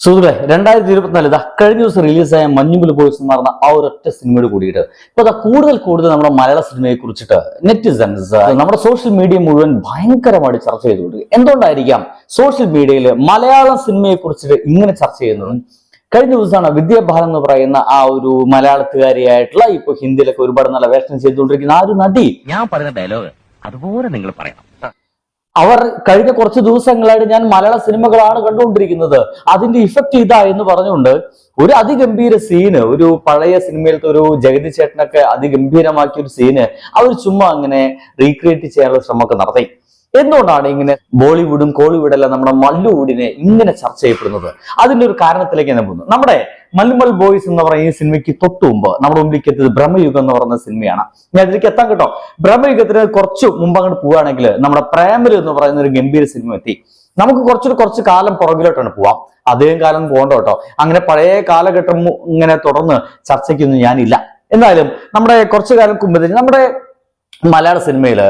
സുഹൃത്തെ രണ്ടായിരത്തി ഇരുപത്തിനാല് ഇതാ കഴിഞ്ഞ ദിവസം റിലീസായ മഞ്ഞുമുൽ ബോയ്സ് എന്ന് പറഞ്ഞ ആ ഒരൊറ്റ സിനിമയോട് കൂടിയിട്ട്. ഇപ്പൊ അതാ കൂടുതൽ കൂടുതൽ നമ്മുടെ മലയാള സിനിമയെ കുറിച്ചിട്ട് നെറ്റിസൺസ് നമ്മുടെ സോഷ്യൽ മീഡിയ മുഴുവൻ ഭയങ്കരമായിട്ട് ചർച്ച ചെയ്തുകൊണ്ട് എന്തുകൊണ്ടായിരിക്കാം സോഷ്യൽ മീഡിയയിൽ മലയാള സിനിമയെ കുറിച്ചിട്ട് ഇങ്ങനെ ചർച്ച ചെയ്യുന്നത്? കഴിഞ്ഞ ദിവസമാണ് വിദ്യാഭാരം എന്ന് പറയുന്ന ആ ഒരു മലയാളത്തുകാരിയായിട്ടുള്ള ഇപ്പൊ ഹിന്ദിയിലൊക്കെ ഒരുപാട് നല്ല വേഷം ചെയ്തുകൊണ്ടിരിക്കുന്ന ആ ഒരു നടി. ഞാൻ പറയുന്ന ഡയലോഗ് അതുപോലെ നിങ്ങൾ പറയണം അവർ കഴിഞ്ഞ കുറച്ച് ദിവസങ്ങളായിട്ട് ഞാൻ മലയാള സിനിമകളാണ് കണ്ടുകൊണ്ടിരിക്കുന്നത്. അതിന്റെ ഇഫക്റ്റ് ഇതാ എന്ന് പറഞ്ഞുകൊണ്ട് ഒരു അതിഗംഭീര സീന് ഒരു പഴയ സിനിമയിലത്തെ ഒരു ജഗതി ചേട്ടനൊക്കെ അതിഗംഭീരമാക്കിയ ഒരു സീന് അവർ ചുമ്മാ അങ്ങനെ റീക്രിയേറ്റ് ചെയ്യാനുള്ള ശ്രമമൊക്കെ നടത്തി. എന്തുകൊണ്ടാണ് ഇങ്ങനെ ബോളിവുഡും കോളിവുഡെല്ലാം നമ്മുടെ മല്ലുവുഡിനെ ഇങ്ങനെ ചർച്ച ചെയ്യപ്പെടുന്നത്? അതിന്റെ ഒരു കാരണത്തിലേക്ക് ഞാൻ പോകുന്നു. നമ്മുടെ മല്ലുമൽ ബോയ്സ് എന്ന് പറയുന്ന ഈ സിനിമയ്ക്ക് തൊട്ടു മുമ്പ് നമ്മുടെ മുമ്പിലേക്ക് എത്തിയത് ബ്രഹ്മയുഗം എന്ന് പറയുന്ന സിനിമയാണ്. ഞാൻ ഇതിലേക്ക് എത്താൻ കേട്ടോ. ബ്രഹ്മയുഗത്തിന് കുറച്ച് മുമ്പ് അങ്ങോട്ട് പോവുകയാണെങ്കിൽ നമ്മുടെ പ്രേമലു എന്ന് പറയുന്ന ഒരു ഗംഭീര സിനിമ എത്തി. നമുക്ക് കുറച്ചൊരു കുറച്ച് കാലം പുറകിലോട്ടാണ് പോവാം. അധികം കാലം പോകണ്ട കേട്ടോ. അങ്ങനെ പഴയ കാലഘട്ടം ഇങ്ങനെ തുടർന്ന് ചർച്ചയ്ക്കൊന്നും ഞാനില്ല. എന്തായാലും നമ്മുടെ കുറച്ചു കാലം മുമ്പ് നമ്മുടെ മലയാള സിനിമയിൽ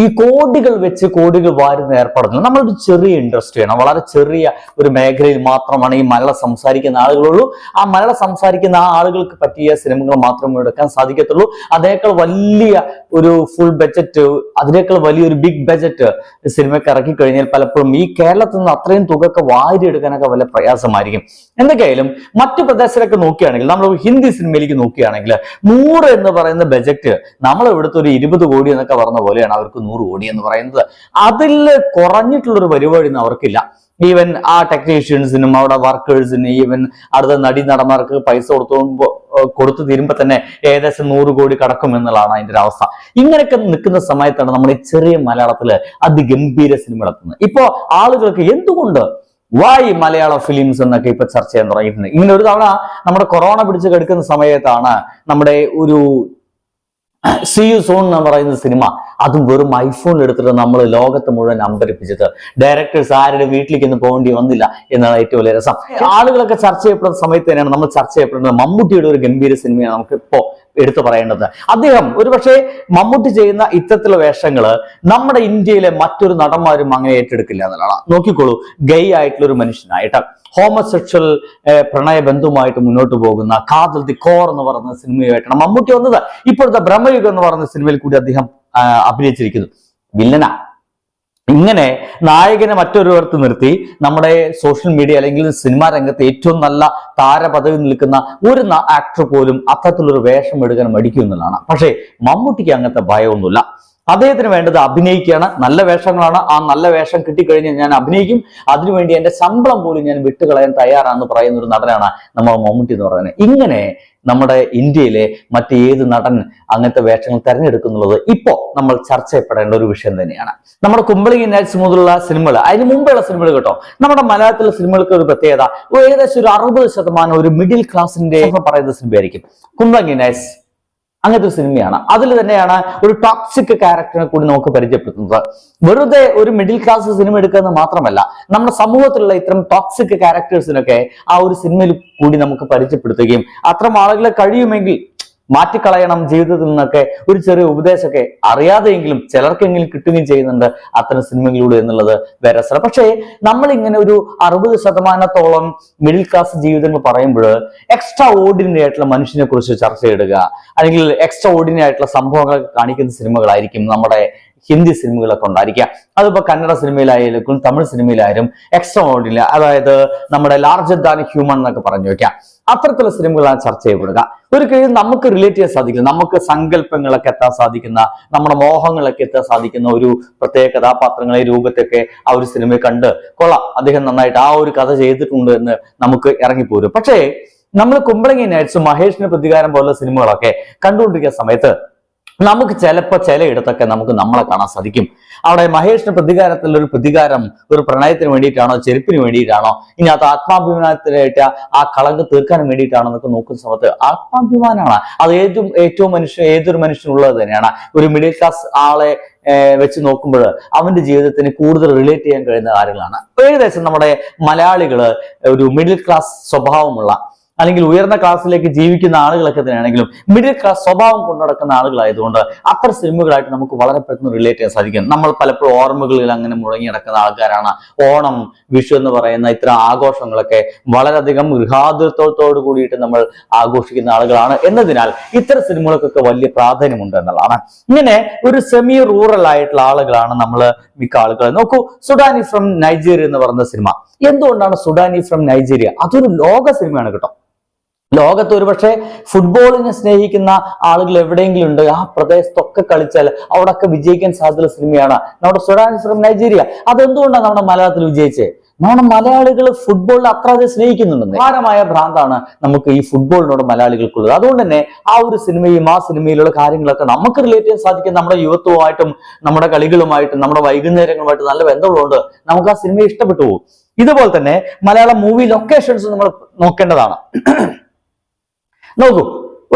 ഈ കോടികൾ വെച്ച് കോടികൾ വാരുന്ന ഏർപ്പെടുന്നത് നമ്മളൊരു ചെറിയ ഇൻഡസ്ട്രിയാണ്. വളരെ ചെറിയ ഒരു മേഖലയിൽ മാത്രമാണ് ഈ മലയാളം സംസാരിക്കുന്ന ആളുകളുള്ളൂ. ആ മലയാളം സംസാരിക്കുന്ന ആ ആളുകൾക്ക് പറ്റിയ സിനിമകൾ മാത്രമേ എടുക്കാൻ സാധിക്കത്തുള്ളൂ. അതേക്കാൾ വലിയ ഒരു ഫുൾ ബജറ്റ് അതിനേക്കാൾ വലിയൊരു ബിഗ് ബജറ്റ് സിനിമയ്ക്ക് ഇറക്കി കഴിഞ്ഞാൽ പലപ്പോഴും ഈ കേരളത്തിൽ നിന്ന് അത്രയും തുകയൊക്കെ വാരിയെടുക്കാനൊക്കെ വല്ല പ്രയാസമായിരിക്കും. എന്തൊക്കെയായാലും മറ്റു പ്രദേശത്തിലൊക്കെ നോക്കുകയാണെങ്കിൽ നമ്മൾ ഹിന്ദി സിനിമയിലേക്ക് നോക്കുകയാണെങ്കിൽ നൂറ് എന്ന് പറയുന്ന ബജറ്റ് നമ്മൾ ഇവിടുത്തെ ഒരു ഇരുപത് കോടി എന്നൊക്കെ പറഞ്ഞ പോലെയാണ് അവർക്ക് നൂറ് കോടി എന്ന് പറയുന്നത്. അതിൽ കുറഞ്ഞിട്ടുള്ള ഒരു പരിപാടിയൊന്നും അവർക്കില്ല. ഈവൻ ആ ടെക്നീഷ്യൻസിനും അവിടെ വർക്കേഴ്സിന് ഈവൻ അടുത്ത നടി നടന്മാർക്ക് പൈസ കൊടുത്തുമ്പോൾ കൊടുത്തു തീരുമ്പോ തന്നെ ഏകദേശം നൂറ് കോടി കടക്കും എന്നുള്ളതാണ് അതിന്റെ ഒരു അവസ്ഥ. ഇങ്ങനെയൊക്കെ നിൽക്കുന്ന സമയത്താണ് നമ്മുടെ ചെറിയ മലയാളത്തിൽ അതിഗംഭീര സിനിമ നടത്തുന്നത്. ഇപ്പോ ആളുകൾക്ക് എന്തുകൊണ്ട് വായി മലയാള ഫിലിംസ് എന്നൊക്കെ ഇപ്പൊ ചർച്ച ചെയ്യാൻ തുടങ്ങിയിട്ടുണ്ട്. ഇങ്ങനെ ഒരു തവണ നമ്മുടെ കൊറോണ പിടിച്ച് കെടുക്കുന്ന സമയത്താണ് നമ്മുടെ ഒരു സി യു സോൺ എന്ന് പറയുന്ന സിനിമ അതും വെറും ഐഫോൺ എടുത്തിട്ട് നമ്മൾ ലോകത്ത് മുഴുവൻ അമ്പരിപ്പിച്ചത്. ഡയറക്ടേഴ്സ് ആരുടെ വീട്ടിലേക്ക് ഒന്നും പോകേണ്ടി വന്നില്ല എന്നാണ് ഏറ്റവും വലിയ രസം. ആളുകളൊക്കെ ചർച്ച ചെയ്യപ്പെടുന്ന സമയത്ത് തന്നെയാണ് നമ്മൾ ചർച്ച ചെയ്യപ്പെടുന്നത്. മമ്മൂട്ടിയുടെ ഒരു ഗംഭീര സിനിമയാണ് നമുക്ക് ഇപ്പോ എടുത്തു പറയേണ്ടത്. അദ്ദേഹം ഒരുപക്ഷെ മമ്മൂട്ടി ചെയ്യുന്ന ഇത്തരത്തിലുള്ള വേഷങ്ങൾ നമ്മുടെ ഇന്ത്യയിലെ മറ്റൊരു നടന്മാരും അങ്ങനെ ഏറ്റെടുക്കില്ല എന്നുള്ളതാണ്. നോക്കിക്കോളൂ ഗൈ ആയിട്ടുള്ള ഒരു മനുഷ്യനായിട്ട് ഹോമസെക്ഷൽ പ്രണയ ബന്ധുവുമായിട്ട് മുന്നോട്ട് പോകുന്ന കാതൽ ദി കോർ എന്ന് പറയുന്ന സിനിമയുമായിട്ടാണ് മമ്മൂട്ടി വന്നത്. ഇപ്പോഴത്തെ ബ്രഹ്മയുഗം എന്ന് പറയുന്ന സിനിമയിൽ കൂടി അദ്ദേഹം അഭിനയിച്ചിരിക്കുന്നു. വില്ലന. ഇങ്ങനെ നായകനെ മറ്റൊരുവർത്ത് നിർത്തി നമ്മുടെ സോഷ്യൽ മീഡിയ അല്ലെങ്കിൽ സിനിമാ രംഗത്ത് ഏറ്റവും നല്ല താരപദവി നിൽക്കുന്ന ഒരു ആക്ടർ പോലും അത്തരത്തിലൊരു വേഷം എടുക്കാൻ മടിക്കും എന്നുള്ളതാണ്. പക്ഷേ മമ്മൂട്ടിക്ക് അങ്ങനത്തെ ഭയമൊന്നുമില്ല. അദ്ദേഹത്തിന് വേണ്ടത് അഭിനയിക്കുകയാണ് നല്ല വേഷങ്ങളാണ്. ആ നല്ല വേഷം കിട്ടിക്കഴിഞ്ഞാൽ ഞാൻ അഭിനയിക്കും. അതിനുവേണ്ടി എന്റെ ശമ്പളം പോലും ഞാൻ വിട്ടുകളയാൻ തയ്യാറാണെന്ന് പറയുന്ന ഒരു നടനാണ് നമ്മൾ മമ്മൂട്ടി എന്ന് പറയുന്നത്. ഇങ്ങനെ നമ്മുടെ ഇന്ത്യയിലെ മറ്റ് മറ്റേത് നടൻ അങ്ങനത്തെ വേഷങ്ങൾ തെരഞ്ഞെടുക്കുന്നുള്ളത് ഇപ്പോ നമ്മൾ ചർച്ച ചെയ്യപ്പെടേണ്ട ഒരു വിഷയം തന്നെയാണ്. നമ്മുടെ കുമ്പളി നൈറ്റ്സ് മുതലുള്ള സിനിമകൾ അതിന് മുമ്പുള്ള സിനിമകൾ കേട്ടോ. നമ്മുടെ മലയാളത്തിലെ സിനിമകൾക്ക് ഒരു പ്രത്യേകത ഏകദേശം ഒരു അറുപത് ശതമാനം ഒരു മിഡിൽ ക്ലാസിന്റെ പറയുന്ന സിനിമയായിരിക്കും കുമ്പളി നൈറ്റ്സ് അങ്ങനത്തെ ഒരു സിനിമയാണ്. അതിൽ തന്നെയാണ് ഒരു ടോക്സിക് ക്യാരക്ടറിനെ കൂടി നമുക്ക് പരിചയപ്പെടുത്തുന്നത്. വെറുതെ ഒരു മിഡിൽ ക്ലാസ് സിനിമ എടുക്കുന്നത് മാത്രമല്ല നമ്മുടെ സമൂഹത്തിലുള്ള ഇത്തരം ടോക്സിക് ക്യാരക്ടേഴ്സിനൊക്കെ ആ ഒരു സിനിമയിൽ കൂടി നമുക്ക് പരിചയപ്പെടുത്തുകയും അത്തരം ആളുകളെ കഴിയുമെങ്കിൽ മാറ്റിക്കളയണം ജീവിതത്തിൽ നിന്നൊക്കെ ഒരു ചെറിയ ഉപദേശമൊക്കെ അറിയാതെയെങ്കിലും ചിലർക്കെങ്കിലും കിട്ടുകയും ചെയ്യുന്നുണ്ട് അത്തരം സിനിമകളിലൂടെ എന്നുള്ളത് വേറെ സ്ഥലം. പക്ഷേ നമ്മൾ ഇങ്ങനെ ഒരു അറുപത് ശതമാനത്തോളം മിഡിൽ ക്ലാസ് ജീവിതങ്ങൾ പറയുമ്പോൾ എക്സ്ട്രാ ഓർഡിനറി ആയിട്ടുള്ള മനുഷ്യനെ കുറിച്ച് ചർച്ച ചെയ്യുക അല്ലെങ്കിൽ എക്സ്ട്രാ ഓർഡിനറി ആയിട്ടുള്ള സംഭവങ്ങളൊക്കെ കാണിക്കുന്ന സിനിമകളായിരിക്കും നമ്മുടെ ഹിന്ദി സിനിമകളൊക്കെ ഉണ്ടായിരിക്കുക അതിപ്പോ കന്നഡ സിനിമയിലായാലും തമിഴ് സിനിമയിലായാലും എക്സ്ട്രാ ഓർഡിനറി അതായത് നമ്മുടെ ലാർജർ ദാൻ ഹ്യൂമൻ എന്നൊക്കെ പറഞ്ഞു വെക്കാം. അത്തരത്തിലുള്ള സിനിമകളാണ് ചർച്ച ചെയ്യപ്പെടുക. ഒരു കഴിഞ്ഞ് നമുക്ക് റിലേറ്റ് ചെയ്യാൻ സാധിക്കും. നമുക്ക് സങ്കല്പങ്ങളൊക്കെ എത്താൻ സാധിക്കുന്ന നമ്മുടെ മോഹങ്ങളൊക്കെ എത്താൻ സാധിക്കുന്ന ഒരു പ്രത്യേക കഥാപാത്രങ്ങളെ രൂപത്തൊക്കെ ആ ഒരു സിനിമയെ കണ്ട് കൊള്ളാം. അദ്ദേഹം നന്നായിട്ട് ആ ഒരു കഥ ചെയ്തിട്ടുണ്ട് എന്ന് നമുക്ക് ഇറങ്ങിപ്പോരും. പക്ഷേ നമ്മൾ കുമ്പളങ്ങി നൈറ്റ്സ് മഹേഷിന് പ്രതികാരം പോലുള്ള സിനിമകളൊക്കെ കണ്ടുകൊണ്ടിരിക്കുന്ന സമയത്ത് നമുക്ക് ചിലപ്പോൾ ചിലയിടത്തൊക്കെ നമുക്ക് നമ്മളെ കാണാൻ സാധിക്കും. അവിടെ മഹേഷിന്റെ പ്രതികാരത്തിൽ ഒരു പ്രതികാരം ഒരു പ്രണയത്തിന് വേണ്ടിയിട്ടാണോ ചെരുപ്പിന് വേണ്ടിയിട്ടാണോ ഇനി അത് ആത്മാഭിമാനത്തിനായിട്ട് ആ കളങ്ക് തീർക്കാൻ വേണ്ടിയിട്ടാണോ എന്നൊക്കെ നോക്കുന്ന സമയത്ത് ആത്മാഭിമാനമാണ് അത് ഏറ്റവും ഏറ്റവും മനുഷ്യൻ ഏതൊരു മനുഷ്യനുള്ളത് തന്നെയാണ്. ഒരു മിഡിൽ ക്ലാസ് ആളെ വെച്ച് നോക്കുമ്പോൾ അവന്റെ ജീവിതത്തിന് കൂടുതൽ റിലേറ്റ് ചെയ്യാൻ കഴിയുന്ന കാര്യങ്ങളാണ്. ഏകദേശം നമ്മുടെ മലയാളികൾ ഒരു മിഡിൽ ക്ലാസ് സ്വഭാവമുള്ള അല്ലെങ്കിൽ ഉയർന്ന ക്ലാസ്സിലേക്ക് ജീവിക്കുന്ന ആളുകളൊക്കെ തന്നെയാണെങ്കിലും മിഡിൽ ക്ലാസ് സ്വഭാവം കൊണ്ടുനടക്കുന്ന ആളുകളായതുകൊണ്ട് അത്തരം സിനിമകളായിട്ട് നമുക്ക് വളരെ പെട്ടെന്ന് റിലേറ്റ് ചെയ്യാൻ സാധിക്കും. നമ്മൾ പലപ്പോഴും ഓർമ്മകളിൽ അങ്ങനെ മുഴങ്ങി നടക്കുന്ന ആൾക്കാരാണ്. ഓണം വിഷു എന്ന് പറയുന്ന ഇത്തരം ആഘോഷങ്ങളൊക്കെ വളരെയധികം ഗൃഹാതുരത്വത്തോട് കൂടിയിട്ട് നമ്മൾ ആഘോഷിക്കുന്ന ആളുകളാണ്. എന്നതിനാൽ ഇത്തരം സിനിമകൾക്കൊക്കെ വലിയ പ്രാധാന്യമുണ്ട് എന്നുള്ളതാണ്. ഇങ്ങനെ ഒരു സെമി റൂറൽ ആയിട്ടുള്ള ആളുകളാണ് നമ്മൾ മിക്ക ആളുകൾ നോക്കൂ സുഡാനി ഫ്രം നൈജീരിയ എന്ന് പറയുന്ന സിനിമ എന്തുകൊണ്ടാണ് സുഡാനി ഫ്രം നൈജീരിയ അതൊരു ലോക സിനിമയാണ് കേട്ടോ. ലോകത്ത് ഒരുപക്ഷെ ഫുട്ബോളിനെ സ്നേഹിക്കുന്ന ആളുകൾ എവിടെയെങ്കിലും ഉണ്ട് ആ പ്രദേശത്തൊക്കെ കളിച്ചാൽ അവിടെയൊക്കെ വിജയിക്കാൻ സാധ്യതയുള്ള സിനിമയാണ് നമ്മുടെ സുഡാൻ ഫ്രം നൈജീരിയ. അതെന്തുകൊണ്ടാണ് നമ്മുടെ മലയാളത്തിൽ വിജയിച്ചത്? നമ്മുടെ മലയാളികൾ ഫുട്ബോളിൽ അത്ര അത് സ്നേഹിക്കുന്നുണ്ടെന്ന്. ഭാരമായ ഭ്രാന്താണ് നമുക്ക് ഈ ഫുട്ബോളിനോട് മലയാളികൾക്കുള്ളത്. അതുകൊണ്ട് തന്നെ ആ ഒരു സിനിമയും ആ സിനിമയിലുള്ള കാര്യങ്ങളൊക്കെ നമുക്ക് റിലേറ്റ് ചെയ്യാൻ സാധിക്കും നമ്മുടെ യുവത്വമായിട്ടും നമ്മുടെ കളികളുമായിട്ടും നമ്മുടെ വൈകുന്നേരങ്ങളുമായിട്ട് നല്ല ബന്ധമുള്ളതുകൊണ്ട് നമുക്ക് ആ സിനിമയെ ഇഷ്ടപ്പെട്ടു പോകും. ഇതുപോലെ തന്നെ മലയാളം മൂവി ലൊക്കേഷൻസ് നമ്മൾ നോക്കേണ്ടതാണ്. നോക്കൂ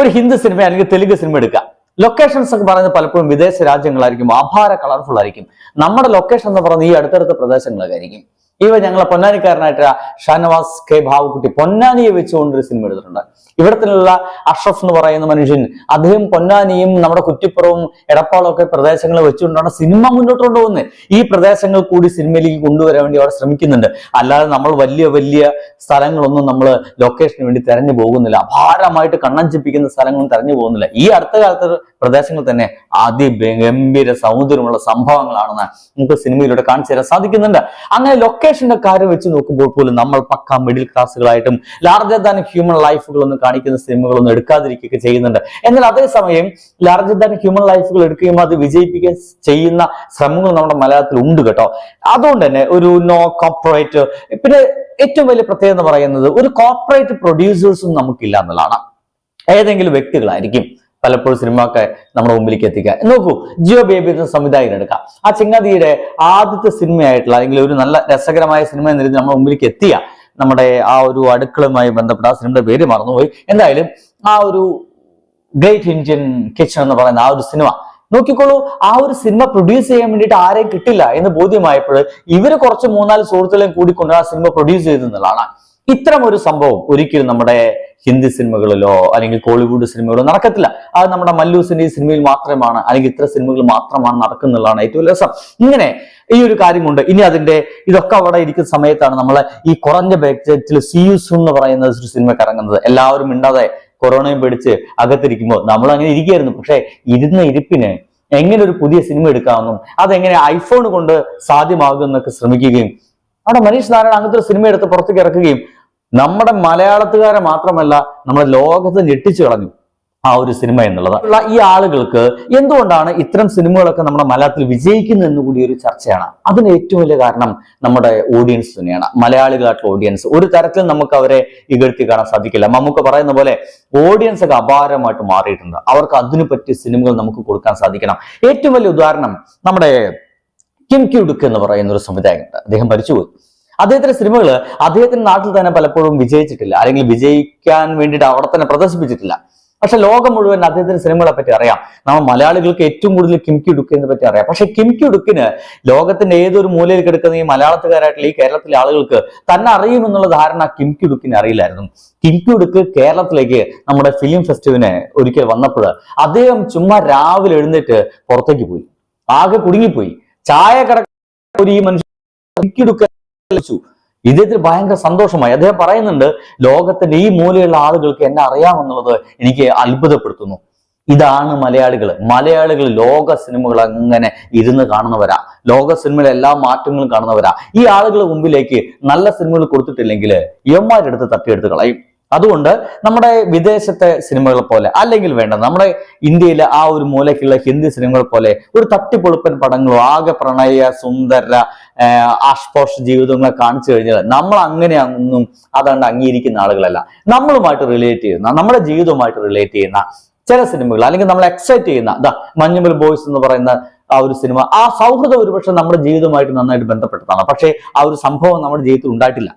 ഒരു ഹിന്ദി സിനിമ അല്ലെങ്കിൽ തെലുങ്ക് സിനിമ എടുക്കാം ലൊക്കേഷൻസ് ഒക്കെ പറയുന്നത് പലപ്പോഴും വിദേശ രാജ്യങ്ങളായിരിക്കും അപാര കളർഫുൾ ആയിരിക്കും. നമ്മുടെ ലൊക്കേഷൻ എന്ന് പറയുന്നത് ഈ അടുത്തടുത്ത പ്രദേശങ്ങളൊക്കെ ആയിരിക്കും. ഇവ ഞങ്ങളെ പൊന്നാനിക്കാരനായിട്ട് ഷാനവാസ് കെ ഭാവുക്കുട്ടി പൊന്നാനിയെ വെച്ചുകൊണ്ട് ഒരു സിനിമ എടുത്തിട്ടുണ്ട്. ഇവിടത്തിലുള്ള അഷ്റഫ് എന്ന് പറയുന്ന മനുഷ്യൻ അദ്ദേഹം പൊന്നാനിയും നമ്മുടെ കുറ്റിപ്പുറവും എടപ്പാളും ഒക്കെ പ്രദേശങ്ങൾ വെച്ചുകൊണ്ടാണ് സിനിമ മുന്നോട്ട് കൊണ്ടുപോകുന്നത് ഈ പ്രദേശങ്ങൾ കൂടി സിനിമയിലേക്ക് കൊണ്ടുവരാൻ വേണ്ടി അവിടെ ശ്രമിക്കുന്നുണ്ട്. അല്ലാതെ നമ്മൾ വലിയ വലിയ സ്ഥലങ്ങളൊന്നും നമ്മൾ ലൊക്കേഷന് വേണ്ടി തെരഞ്ഞു പോകുന്നില്ല. അപാരമായിട്ട് കണ്ണഞ്ചിപ്പിക്കുന്ന സ്ഥലങ്ങളും തെരഞ്ഞു പോകുന്നില്ല. ഈ അടുത്ത കാലത്ത് പ്രദേശങ്ങൾ തന്നെ അതിഗംഭീര സൗന്ദര്യമുള്ള സംഭവങ്ങളാണെന്ന് നമുക്ക് സിനിമയിലൂടെ കാണിച്ചു തരാൻ സാധിക്കുന്നുണ്ട്. അങ്ങനെ ലൊക്കേഷന്റെ കാര്യം വെച്ച് നോക്കുമ്പോൾ പോലും നമ്മൾ പക്ക മിഡിൽ ക്ലാസ്സുകളായിട്ടും ലാർജർ ദാൻ ഹ്യൂമൻ ലൈഫുകളൊന്നും കാണിക്കുന്ന സിനിമകളൊന്നും എടുക്കാതിരിക്കുകയൊക്കെ ചെയ്യുന്നുണ്ട്. എന്നാൽ അതേസമയം ലാർജർ ദാൻ ഹ്യൂമൻ ലൈഫുകൾ എടുക്കുകയും അത് വിജയിപ്പിക്കാൻ ചെയ്യുന്ന ശ്രമങ്ങൾ നമ്മുടെ മലയാളത്തിൽ ഉണ്ട് കേട്ടോ. അതുകൊണ്ട് തന്നെ ഒരു നോ കോപ്പറേറ്റ് പിന്നെ ഏറ്റവും വലിയ പ്രത്യേകത പറയുന്നത് ഒരു കോർപ്പറേറ്റ് പ്രൊഡ്യൂസേഴ്സും നമുക്കില്ല എന്നുള്ളതാണ്. ഏതെങ്കിലും വ്യക്തികളായിരിക്കും. പലപ്പോഴും സിനിമയൊക്കെ നമ്മുടെ മുമ്പിലേക്ക് എത്തിക്കുക. നോക്കൂ ജിയോ ബേബി എന്ന സംവിധായകൻ എടുക്കാം. ആ ചിങ്ങാതിയുടെ ആദ്യത്തെ സിനിമയായിട്ടുള്ള അല്ലെങ്കിൽ ഒരു നല്ല രസകരമായ സിനിമ എന്ന രീതിയിൽ നമ്മുടെ മുമ്പിലേക്ക് എത്തിയ നമ്മുടെ ആ ഒരു അടുക്കളയുമായി ബന്ധപ്പെട്ട ആ സിനിമയുടെ പേര് മറന്നുപോയി. എന്തായാലും ആ ഒരു ഗ്രേറ്റ് ഇന്ത്യൻ കിച്ചൺ എന്ന് പറയുന്ന ആ ഒരു സിനിമ നോക്കിക്കോളൂ ആ ഒരു സിനിമ പ്രൊഡ്യൂസ് ചെയ്യാൻ വേണ്ടിയിട്ട് ആരെയും കിട്ടില്ല എന്ന് ബോധ്യമായപ്പോൾ ഇവർ കുറച്ച് മൂന്നാൽ സുഹൃത്തുക്കളെയും കൂടിക്കൊണ്ട് ആ സിനിമ പ്രൊഡ്യൂസ് ചെയ്തെന്നുള്ളതാണ്. ഇത്തരം ഒരു സംഭവം ഒരിക്കലും നമ്മുടെ ഹിന്ദി സിനിമകളിലോ അല്ലെങ്കിൽ കോളിവുഡ് സിനിമകളിലോ നടക്കത്തില്ല. അത് നമ്മുടെ മല്ലൂസിന്റെ ഈ സിനിമയിൽ മാത്രമാണ് അല്ലെങ്കിൽ ഇത്ര സിനിമകൾ മാത്രമാണ് നടക്കുന്നുള്ളതാണ് ഏറ്റവും രസം. ഇങ്ങനെ ഈ ഒരു കാര്യമുണ്ട്. ഇനി അതിന്റെ ഇതൊക്കെ അവിടെ ഇരിക്കുന്ന സമയത്താണ് നമ്മളെ ഈ കുറഞ്ഞ ബഡ്ജറ്റിൽ സിയൂസ് എന്ന് പറയുന്ന ഒരു സിനിമ കറങ്ങുന്നത് എല്ലാവരും മിണ്ടാതെ കൊറോണയും പിടിച്ച് അകത്തിരിക്കുമ്പോൾ നമ്മൾ അങ്ങനെ ഇരിക്കുകയായിരുന്നു. പക്ഷെ ഇരുന്ന ഇരിപ്പിന് എങ്ങനെ ഒരു പുതിയ സിനിമ എടുക്കാമെന്നും അതെങ്ങനെ ഐഫോൺ കൊണ്ട് സാധ്യമാകുമെന്നൊക്കെ ശ്രമിക്കുകയും അവിടെ മനീഷ് നാരായണ അങ്ങനത്തെ ഒരു സിനിമ എടുത്ത് പുറത്തേക്ക് ഇറക്കുകയും നമ്മുടെ മലയാളത്തുകാരെ മാത്രമല്ല നമ്മുടെ ലോകത്ത് ഞെട്ടിച്ചു കളഞ്ഞു ആ ഒരു സിനിമ എന്നുള്ളത്. ഈ ആളുകൾക്ക് എന്തുകൊണ്ടാണ് ഇത്തരം സിനിമകളൊക്കെ നമ്മുടെ മലയാളത്തിൽ വിജയിക്കുന്നത് എന്ന് കൂടി ഒരു ചർച്ചയാണ്. അതിന് ഏറ്റവും വലിയ കാരണം നമ്മുടെ ഓഡിയൻസ് തന്നെയാണ്. മലയാളികളായിട്ടുള്ള ഓഡിയൻസ് ഒരു തരത്തിൽ നമുക്ക് അവരെ ഇകഴ്ത്തി കാണാൻ സാധിക്കില്ല. നമുക്ക് പറയുന്ന പോലെ ഓഡിയൻസ് ഒക്കെ അപാരമായിട്ട് മാറിയിട്ടുണ്ട്. അവർക്ക് അതിനു പറ്റിയ സിനിമകൾ നമുക്ക് കൊടുക്കാൻ സാധിക്കണം. ഏറ്റവും വലിയ ഉദാഹരണം നമ്മുടെ കിം എന്ന് പറയുന്ന ഒരു സംവിധായകനുണ്ട്. അദ്ദേഹം മരിച്ചുപോയി. അദ്ദേഹത്തിന്റെ സിനിമകൾ അദ്ദേഹത്തിന്റെ നാട്ടിൽ തന്നെ പലപ്പോഴും വിജയിച്ചിട്ടില്ല. അല്ലെങ്കിൽ വിജയിക്കാൻ വേണ്ടിയിട്ട് അവിടെ തന്നെ പ്രദർശിപ്പിച്ചിട്ടില്ല. പക്ഷെ ലോകം മുഴുവൻ അദ്ദേഹത്തിന്റെ സിനിമകളെ പറ്റി അറിയാം. നമ്മൾ മലയാളികൾക്ക് ഏറ്റവും കൂടുതൽ കിംകി ഡുക്കിനെ പറ്റി അറിയാം. പക്ഷെ കിംകി ഡുക്കിന് ലോകത്തിന്റെ ഏതൊരു മൂലയിൽ കിടക്കുന്ന ഈ മലയാളത്തുകാരായിട്ടുള്ള ഈ കേരളത്തിലെ ആളുകൾക്ക് തന്നെ അറിയുമെന്നുള്ള ധാരണ കിംകി ഡുക്കിന് അറിയില്ലായിരുന്നു. കിംകി ഡുക്ക് കേരളത്തിലേക്ക് നമ്മുടെ ഫിലിം ഫെസ്റ്റിവലിന് ഒരിക്കൽ വന്നപ്പോൾ അദ്ദേഹം ചുമ്മാ രാവിലെ എഴുന്നേറ്റ് പുറത്തേക്ക് പോയി. ആകെ കുടുങ്ങിപ്പോയി. ചായ കട ഒരു ഈ മനുഷ്യൻ കിംകി ഡുക്ക് ഇദ്ദേഹത്തിന് ഭയങ്കര സന്തോഷമായി. അദ്ദേഹം പറയുന്നുണ്ട് ലോകത്തിന്റെ ഈ മൂലയുള്ള ആളുകൾക്ക് എന്നെ അറിയാമെന്നുള്ളത് എനിക്ക് അത്ഭുതപ്പെടുത്തുന്നു. ഇതാണ് മലയാളികൾ. മലയാളികൾ ലോക സിനിമകൾ അങ്ങനെ ഇരുന്ന് കാണുന്നവരാ. ലോക സിനിമയിലെ എല്ലാ മാറ്റങ്ങളും കാണുന്നവരാ. ഈ ആളുകളുടെ മുമ്പിലേക്ക് നല്ല സിനിമകൾ കൊടുത്തിട്ടില്ലെങ്കിൽ യവന്മാരെടുത്ത് തട്ടിയെടുത്ത് കളയും. അതുകൊണ്ട് നമ്മുടെ വിദേശത്തെ സിനിമകളെ പോലെ അല്ലെങ്കിൽ വേണ്ട നമ്മുടെ ഇന്ത്യയിലെ ആ ഒരു മൂലയ്ക്കുള്ള ഹിന്ദി സിനിമകൾ പോലെ ഒരു തട്ടിപ്പൊളുപ്പൻ പടങ്ങളോ ആകെ പ്രണയ സുന്ദര ആഷ്പോഷ ജീവിതങ്ങളെ കാണിച്ചു കഴിഞ്ഞാൽ നമ്മൾ അങ്ങനെ ഒന്നും അതുകൊണ്ട് അംഗീകരിക്കുന്ന ആളുകളല്ല. നമ്മളുമായിട്ട് റിലേറ്റ് ചെയ്യുന്ന നമ്മുടെ ജീവിതവുമായിട്ട് റിലേറ്റ് ചെയ്യുന്ന ചില സിനിമകൾ അല്ലെങ്കിൽ നമ്മൾ എക്സൈറ്റ് ചെയ്യുന്ന ദാ മഞ്ഞുമൽ ബോയ്സ് എന്ന് പറയുന്ന ആ ഒരു സിനിമ ആ സൗഹൃദം ഒരുപക്ഷെ നമ്മുടെ ജീവിതമായിട്ട് നന്നായിട്ട് ബന്ധപ്പെട്ടതാണ്. പക്ഷേ ആ ഒരു സംഭവം നമ്മുടെ ജീവിതത്തിൽ ഉണ്ടായിട്ടില്ല.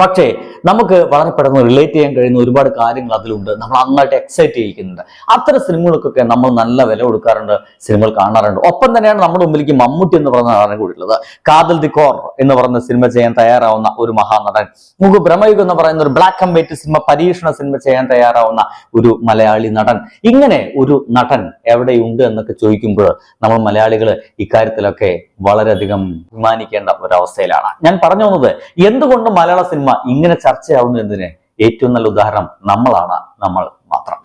പക്ഷേ നമുക്ക് വളരെ പെട്ടെന്ന് റിലേറ്റ് ചെയ്യാൻ കഴിയുന്ന ഒരുപാട് കാര്യങ്ങൾ അതിലുണ്ട്. നമ്മൾ നന്നായിട്ട് എക്സൈറ്റ് ചെയ്യിക്കുന്നുണ്ട്. അത്തരം സിനിമകൾക്കൊക്കെ നമ്മൾ നല്ല വില കൊടുക്കാറുണ്ട് സിനിമകൾ കാണാറുണ്ട്. ഒപ്പം തന്നെയാണ് നമ്മുടെ മുമ്പിലേക്ക് മമ്മൂട്ടി എന്ന് പറയുന്ന നടൻ കൂടിയുള്ളത് കാതൽ ദി കോർ എന്ന് പറയുന്ന സിനിമ ചെയ്യാൻ തയ്യാറാവുന്ന ഒരു മഹാനടൻ. നമുക്ക് ബ്രഹ്മയുഗ് എന്ന് പറയുന്ന ഒരു ബ്ലാക്ക് ആൻഡ് വൈറ്റ് സിനിമ പരീക്ഷണ സിനിമ ചെയ്യാൻ തയ്യാറാവുന്ന ഒരു മലയാളി നടൻ. ഇങ്ങനെ ഒരു നടൻ എവിടെയുണ്ട് എന്നൊക്കെ ചോദിക്കുമ്പോൾ നമ്മൾ മലയാളികൾ ഇക്കാര്യത്തിലൊക്കെ വളരെയധികം അഭിമാനിക്കേണ്ട ഒരവസ്ഥയിലാണ്. ഞാൻ പറഞ്ഞു വന്നത് എന്തുകൊണ്ട് മലയാള സിനിമ ഇങ്ങനെ ചർച്ചയാവുന്നു എന്നതിന് ഏറ്റവും നല്ല ഉദാഹരണം നമ്മളാണ് നമ്മൾ മാത്രം.